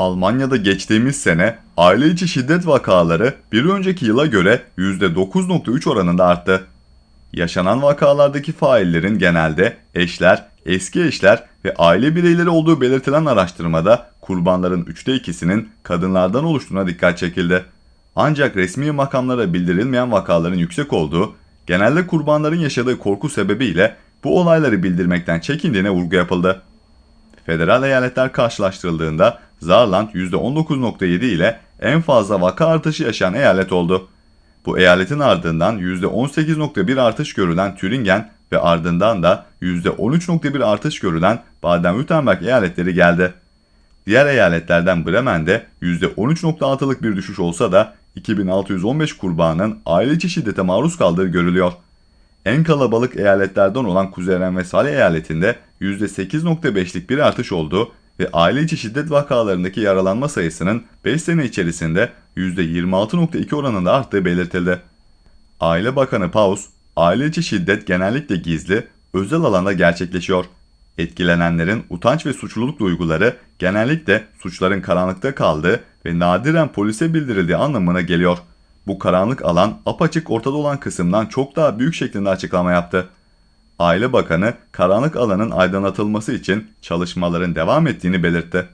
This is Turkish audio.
Almanya'da geçtiğimiz sene aile içi şiddet vakaları bir önceki yıla göre %9.3 oranında arttı. Yaşanan vakalardaki faillerin genelde eşler, eski eşler ve aile bireyleri olduğu belirtilen araştırmada kurbanların üçte ikisinin kadınlardan oluştuğuna dikkat çekildi. Ancak resmi makamlara bildirilmeyen vakaların yüksek olduğu, genelde kurbanların yaşadığı korku sebebiyle bu olayları bildirmekten çekindiğine vurgu yapıldı. Federal eyaletler karşılaştırıldığında Saarland %19.7 ile en fazla vaka artışı yaşayan eyalet oldu. Bu eyaletin ardından %18.1 artış görülen Thüringen ve ardından da %13.1 artış görülen Baden-Württemberg eyaletleri geldi. Diğer eyaletlerden Bremen'de %13.6'lık bir düşüş olsa da 2615 kurbanın aile içi şiddete maruz kaldığı görülüyor. En kalabalık eyaletlerden olan Kuzey Ren-Vesfalya eyaletinde %8.5'lik bir artış oldu ve aile içi şiddet vakalarındaki yaralanma sayısının 5 sene içerisinde %26.2 oranında arttığı belirtildi. Aile Bakanı Paus, aile içi şiddet genellikle gizli, özel alanda gerçekleşiyor. Etkilenenlerin utanç ve suçluluk duyguları genellikle suçların karanlıkta kaldığı ve nadiren polise bildirildiği anlamına geliyor. Bu karanlık alan apaçık ortada olan kısımdan çok daha büyük şeklinde açıklama yaptı. Aile Bakanı karanlık alanın aydınlatılması için çalışmaların devam ettiğini belirtti.